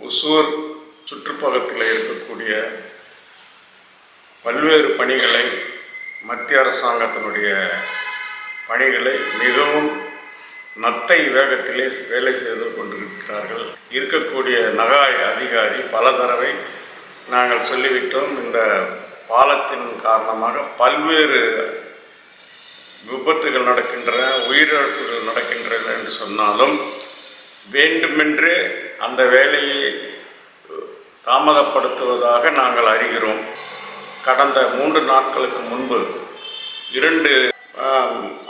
ஒசூர் சுற்றுப்பகுதியில் இருக்கக்கூடிய பல்வேறு பணிகளை மத்திய அரசாங்கத்தினுடைய பணிகளை மிகவும் நத்தை வேகத்திலே வேலை செய்து கொண்டிருக்கிறார்கள். இருக்கக்கூடிய நகாய் அதிகாரி பல தடவை நாங்கள் சொல்லிவிட்டோம் இந்த பாலத்தின் காரணமாக பல்வேறு விபத்துகள் நடக்கின்றன உயிரிழப்புகள் நடக்கின்றன என்று சொன்னாலும் வேண்டுமென்றே அந்த வேலையை தாமதப்படுத்துவதாக நாங்கள் அறிகிறோம். கடந்த மூன்று நாட்களுக்கு முன்பு இரண்டு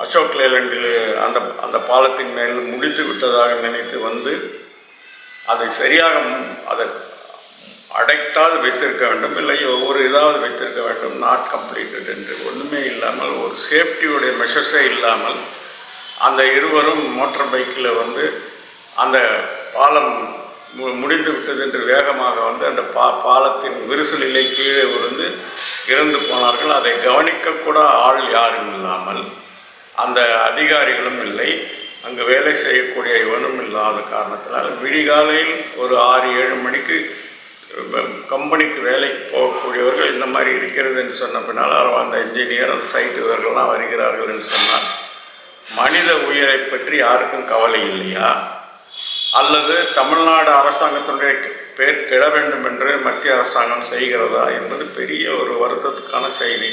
அசோக் லேலண்டில் அந்த அந்த பாலத்தின் மேல் முடித்து விட்டதாக நினைத்து வந்து அதை சரியாக அதை அடைத்தாவது வைத்திருக்க வேண்டும் இல்லை ஒவ்வொரு இதாவது வைத்திருக்க வேண்டும். நாட் கம்ப்ளீட்டட் என்று ஒன்றுமே இல்லாமல் ஒரு சேஃப்டியுடைய மெஷர்ஸே இல்லாமல் அந்த இருவரும் மோட்டார் பைக்கில் வந்து அந்த பாலம் முடிந்து விட்டது என்று வேகமாக வந்து அந்த பா பாலத்தின் விரிசலிலே கீழே விழுந்து இறந்து போனார்கள். அதை கவனிக்கக்கூட ஆள் யாரும் இல்லாமல் அந்த அதிகாரிகளும் இல்லை. அங்கு வேலை செய்யக்கூடிய இவனும் இல்லாத காரணத்தினால் விடிகாலையில் ஒரு ஆறு ஏழு மணிக்கு கம்பெனிக்கு வேலைக்கு போகக்கூடியவர்கள் இந்த மாதிரி இருக்கிறது என்று சொன்ன பின்னால் அந்த இன்ஜினியர் அந்த சைட்டு இவர்கள்லாம் வருகிறார்கள் என்று சொன்னார் மனித உயிரை பற்றி யாருக்கும் கவலை இல்லையா? அல்லது தமிழ்நாடு அரசாங்கத்தினுடைய பேர் கிட வேண்டும் என்று மத்திய அரசாங்கம் செய்கிறதா என்பது பெரிய ஒரு வருத்தத்துக்கான செய்தி.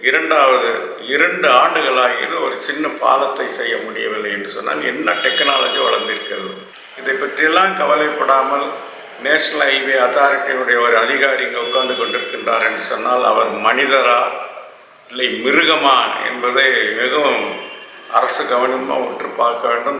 இரண்டாவது இரண்டு ஆண்டுகளாகியது ஒரு சின்ன பாலத்தை செய்ய முடியவில்லை என்று சொன்னால் என்ன டெக்னாலஜி வளர்ந்திருக்கிறது? இதை பற்றியெல்லாம் கவலைப்படாமல் நேஷனல் ஹைவே அத்தாரிட்டியுடைய ஒரு அதிகாரி இங்கே உட்கார்ந்து கொண்டிருக்கின்றார் என்று சொன்னால் அவர் மனிதரா இல்லை மிருகமா என்பதை மிகவும் அரசு கவனமாக உற்று பார்க்க வேண்டும்.